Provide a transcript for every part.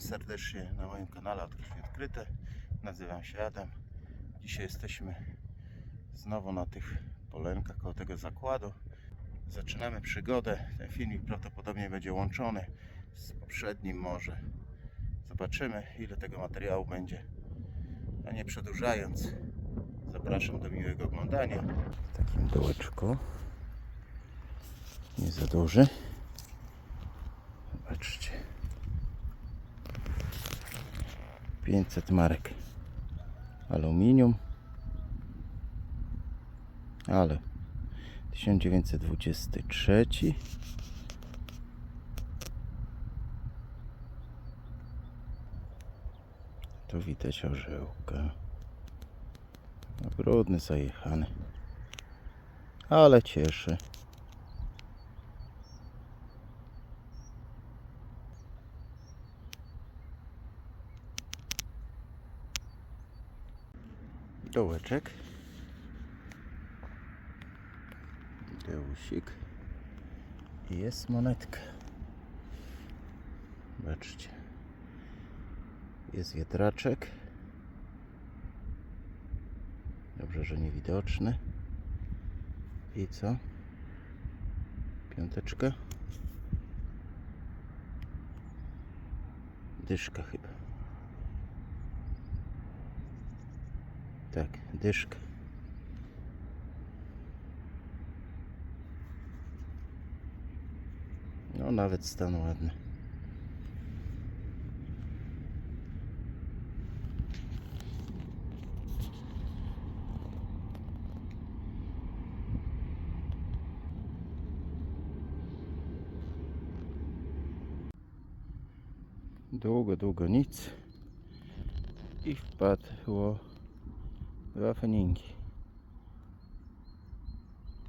Serdecznie na moim kanale Od Odkryte. Nazywam się Adam. Dzisiaj jesteśmy znowu na tych polenkach koło tego zakładu. Zaczynamy przygodę. Ten filmik prawdopodobnie będzie łączony z poprzednim może. Zobaczymy ile tego materiału będzie. A nie przedłużając, zapraszam do miłego oglądania. W takim dołeczku. Nie za duży. Zobaczcie. 500 marek. Aluminium. Ale 1923 tu widać orzełka. Brudny zajechany. Ale cieszy dołeczek. Deusik. I jest monetka. Zobaczcie. Jest wiatraczek. Dobrze, że niewidoczny. I co? piąteczka. Dyszka chyba tak, dyszka no nawet stan ładny. Długo, długo nic. I wpadło dwa feningi.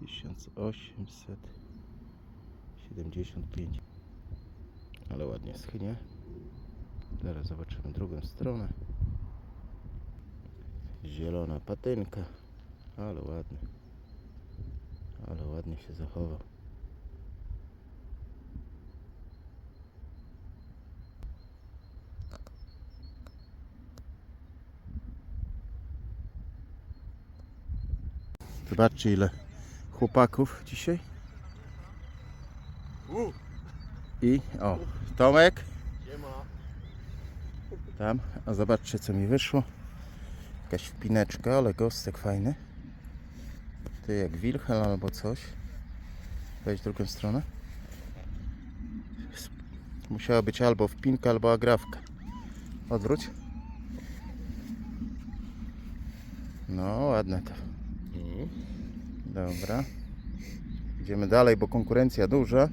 1875. Ale ładnie schnie. Zaraz zobaczymy drugą stronę. Zielona patynka. Ale ładny. Ale ładnie się zachował. Zobaczcie ile chłopaków dzisiaj. I o, Tomek. Tam, a zobaczcie co mi wyszło. Jakaś wpineczka, ale gostek fajny. Ty jak wilhelm albo coś. Wejdź w drugą stronę. Musiała być albo wpinka, albo agrafka. Odwróć. No, ładne to. Dobra. Idziemy dalej, bo konkurencja duża.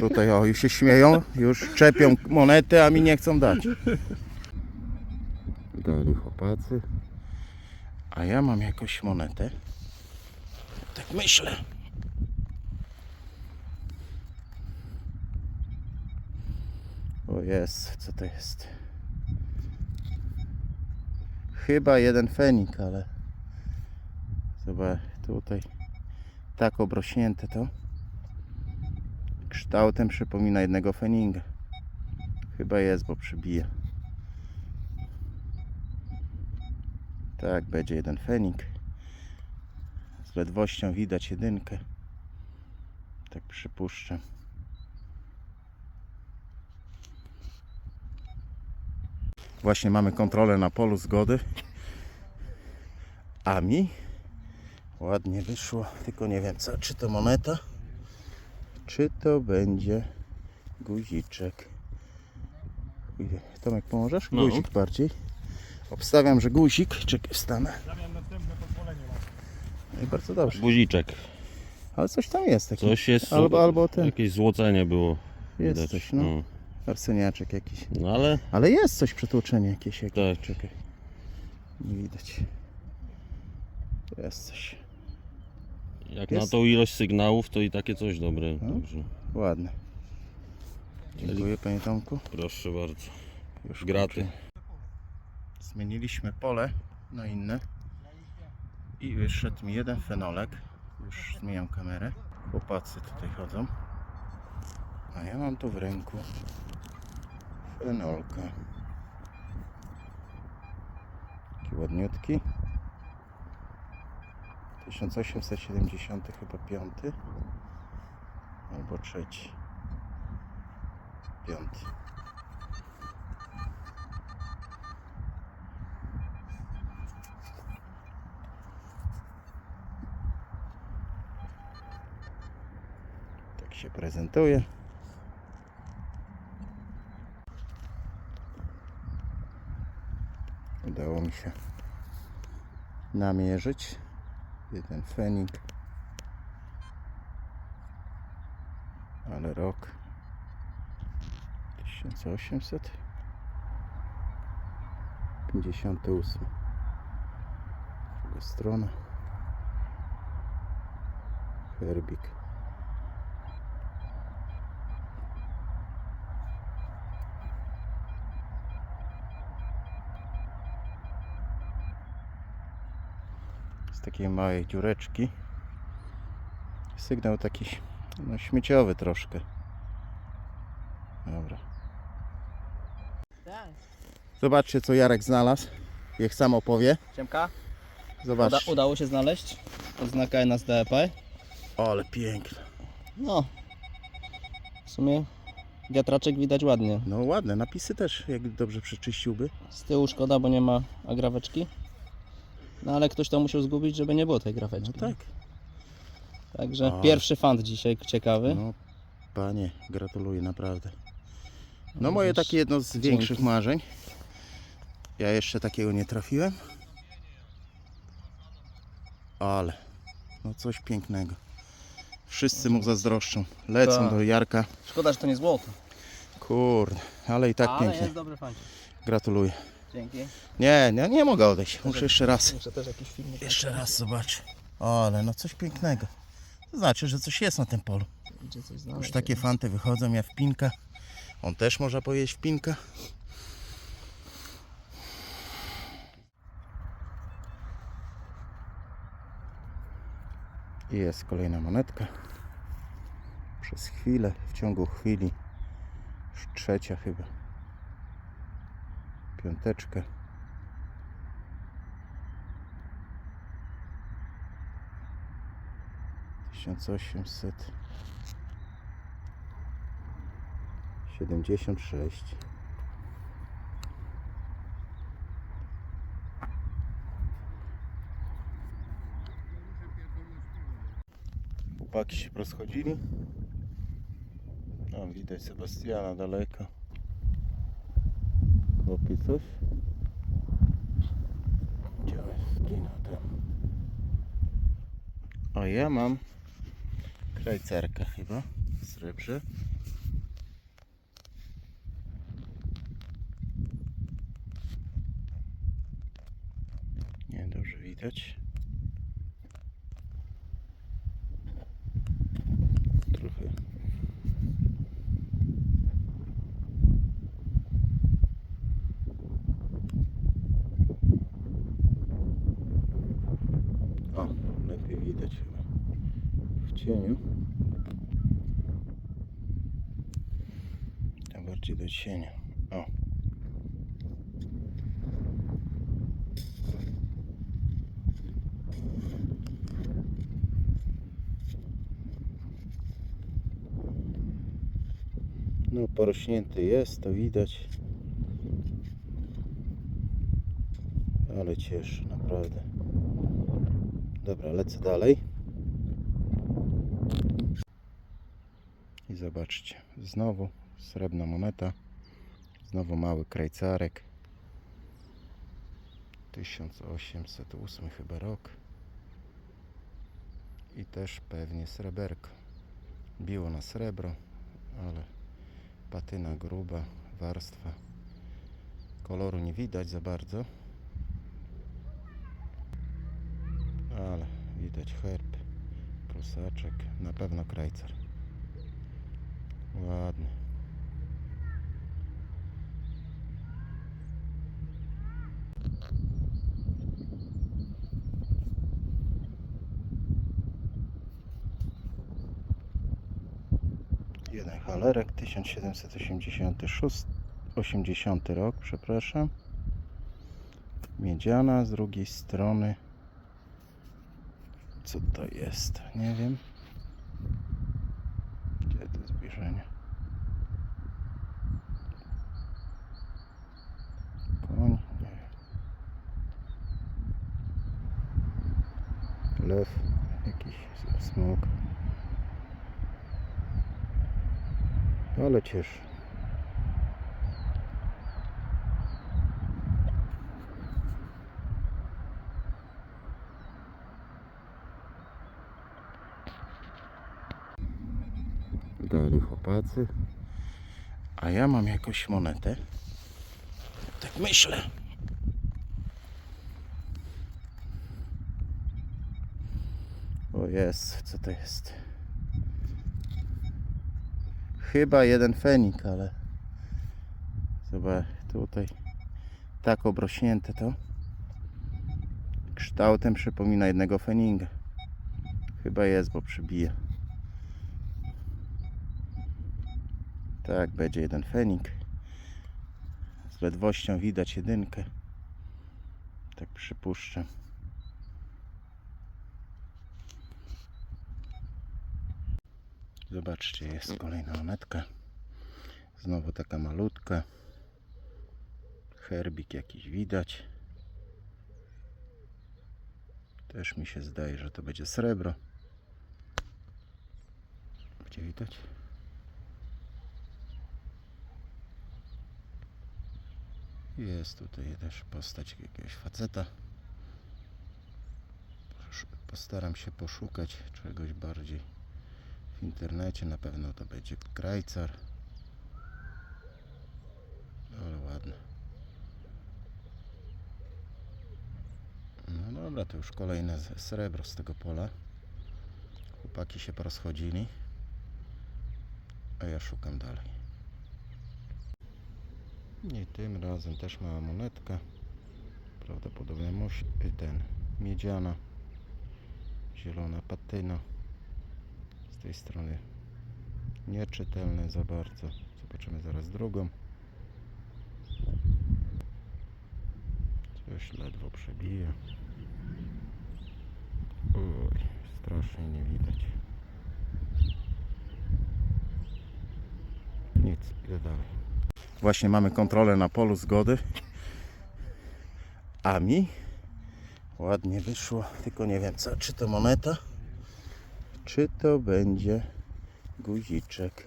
Tutaj o, już się śmieją, już czepią monety, a mi nie chcą dać. Dali chłopacy. A ja mam jakąś monetę. Tak myślę. O jest, co to jest? Chyba jeden fenik, ale Zobacz, tutaj tak obrośnięte to. Kształtem przypomina jednego feninga. Chyba jest, bo przybija. Tak, będzie jeden fenik. Z ledwością widać jedynkę. Tak przypuszczam. Właśnie mamy kontrolę na polu zgody. A mi Ładnie wyszło, tylko nie wiem co, czy to moneta, czy to będzie guziczek. Tomek, pomożesz? No. Guzik bardziej. Obstawiam, że guzik. Czekaj, wstanę. No i bardzo dobrze. Guziczek. Ale coś tam jest. Coś jest. Albo, albo ten. Jakieś złocenie było. Jest widać. coś, no. Arseniaczek jakiś. no ale Ale jest coś przetłoczenie jakieś. jakieś. Tak. Czekaj. Nie widać. Jest coś. Jak Jest? na tą ilość sygnałów, to i takie coś dobre. No. Także Ładne. Dziękuję panie Tomku. proszę bardzo. Już Graty. kończę. Zmieniliśmy pole na inne i wyszedł mi jeden fenolek. Już zmieniam kamerę. Chłopacy tutaj chodzą. A ja mam tu w ręku Fenolka. Taki ładniutki. 1870 chyba piąty. Albo trzeci. Piąty. Tak się prezentuje. Udało mi się namierzyć jeden fenik. Ale rok 1858. Druga strona. Herbik. Takiej małej dziureczki. Sygnał taki no, śmieciowy troszkę. Dobra. Zobaczcie co Jarek znalazł. Niech sam opowie. Siemka, Uda, Zobacz. udało się znaleźć oznaka NSDAP. O, ale piękne. No, w sumie wiatraczek widać ładnie. No ładne, napisy też jak dobrze przeczyściłby. Z tyłu szkoda, bo nie ma agraweczki. No ale ktoś to musiał zgubić, żeby nie było tej No grafeczki. tak. Także O. pierwszy fant dzisiaj ciekawy. No panie, gratuluję naprawdę. No moje takie jedno z Dzięki. większych marzeń. Ja jeszcze takiego nie trafiłem. Ale no coś pięknego. Wszyscy mu zazdroszczą. Lecą Tak. do Jarka. Szkoda, że to nie złoto. Kurde, ale i tak ale pięknie. jest dobry. Gratuluję. Dzięki. Nie, nie, nie mogę odejść. Muszę jeszcze raz. Muszę też jakiś filmik. Jeszcze raz zobacz. Ale no coś pięknego. To znaczy, że coś jest na tym polu. Gdzie coś Już takie fanty wychodzą, ja w pinka. On też może pojeść w pinka. I jest kolejna monetka. Przez chwilę, w ciągu chwili, już trzecia chyba. Piąteczka. Tysiąc osiemset. 76. Chłopaki się rozchodzili. Tam widać Sebastiana daleko. Kopie coś. On zginął tam? O ja mam krajcerkę chyba w srebrze. Nie, dobrze widać. Trochę. O, lepiej widać chyba w cieniu. Tam bardziej do cienia. O. No porośnięty jest, to widać. Ale cieszy, naprawdę. Dobra, lecę dalej. I zobaczcie, znowu srebrna moneta. Znowu mały krajcarek. 1808 chyba rok. I też pewnie sreberko. Biło na srebro, ale patyna gruba, warstwa. Koloru nie widać za bardzo. Ale widać herb, prusaczek, na pewno krajcar. Ładny. Jeden halerek 1786 80 rok, przepraszam. Miedziana z drugiej strony. Co to jest? Nie wiem. Koń? Nie wiem. Lew? Jakiś smok. Ale cieszy. Dali chłopacy. A ja mam jakąś monetę. Tak myślę. O jest, co to jest? Chyba jeden fenik, ale zobacz tutaj tak obrośnięte to. Kształtem przypomina jednego feninga. Chyba jest, bo przybija. Tak, będzie jeden fenik. Z ledwością widać jedynkę. Tak przypuszczam. Zobaczcie, jest kolejna monetka. Znowu taka malutka. Herbik jakiś widać. Też mi się zdaje, że to będzie srebro. Gdzie widać? Jest tutaj też postać jakiegoś faceta. Postaram się poszukać czegoś bardziej w internecie. Na pewno to będzie krajcar. Ale ładne. No dobra, to już kolejne srebro z tego pola. Chłopaki się porozchodzili. A ja szukam dalej. I tym razem też mała monetka. Prawdopodobnie muś, y, ten miedziana, zielona patyna. Z tej strony nieczytelne za bardzo. Zobaczymy zaraz drugą. Coś ledwo przebija. Oj, strasznie nie widać. Nic, idę dalej. Właśnie mamy kontrolę na polu zgody. A mi ładnie wyszło, tylko nie wiem co, czy to moneta, czy to będzie guziczek.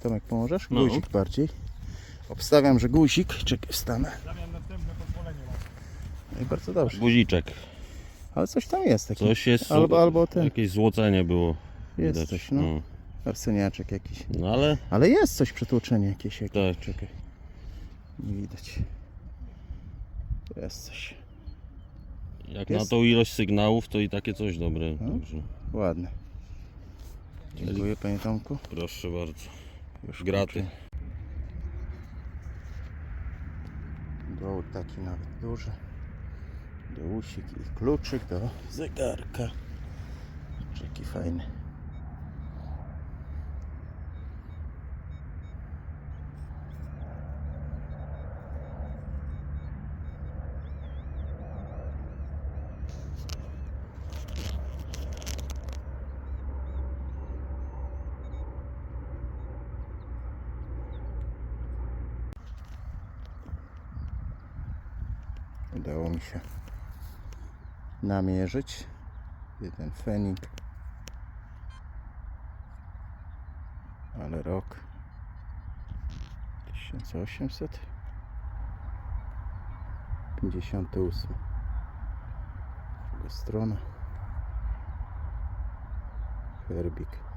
Tomek, pomożesz? No. Guzik bardziej. Obstawiam, że guzik. Czekaj, wstanę. No i bardzo dobrze. Guziczek. Ale coś tam jest taki. Coś jest. Albo, albo ten. Jakieś złocenie było. Jest widać. coś, no. Arseniaczek jakiś. No ale Ale jest coś przetłoczenie jakieś. jakieś. Tak. Czekaj. Nie widać. Jest coś. jak Jest? na tą ilość sygnałów, to i takie coś dobre. No. Także Ładne. Dziękuję panie Tomku. proszę bardzo. Już Graty. kończę. Gołd taki nawet duży. Dołusik i kluczyk do zegarka. Jaki fajny. Udało mi się namierzyć. Jeden fenik. Ale rok 1858. Druga strona. Herbik.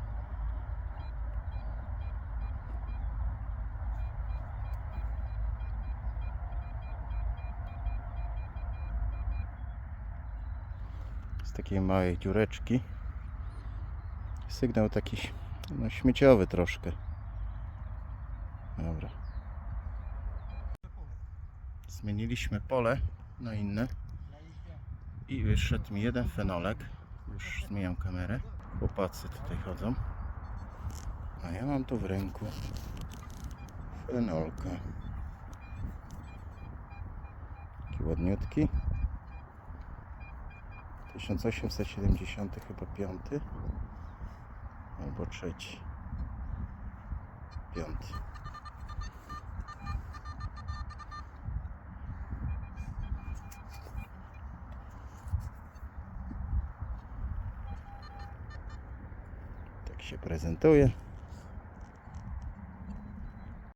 Z takiej małej dziureczki. Sygnał taki no, śmieciowy troszkę. Dobra. Zmieniliśmy pole na inne i wyszedł mi jeden fenolek. Już zmieniam kamerę. Chłopacy tutaj chodzą. A ja mam tu w ręku Enolka. Taki ładniutki. 1870 chyba piąty albo trzeci. Piąty. Tak się prezentuje.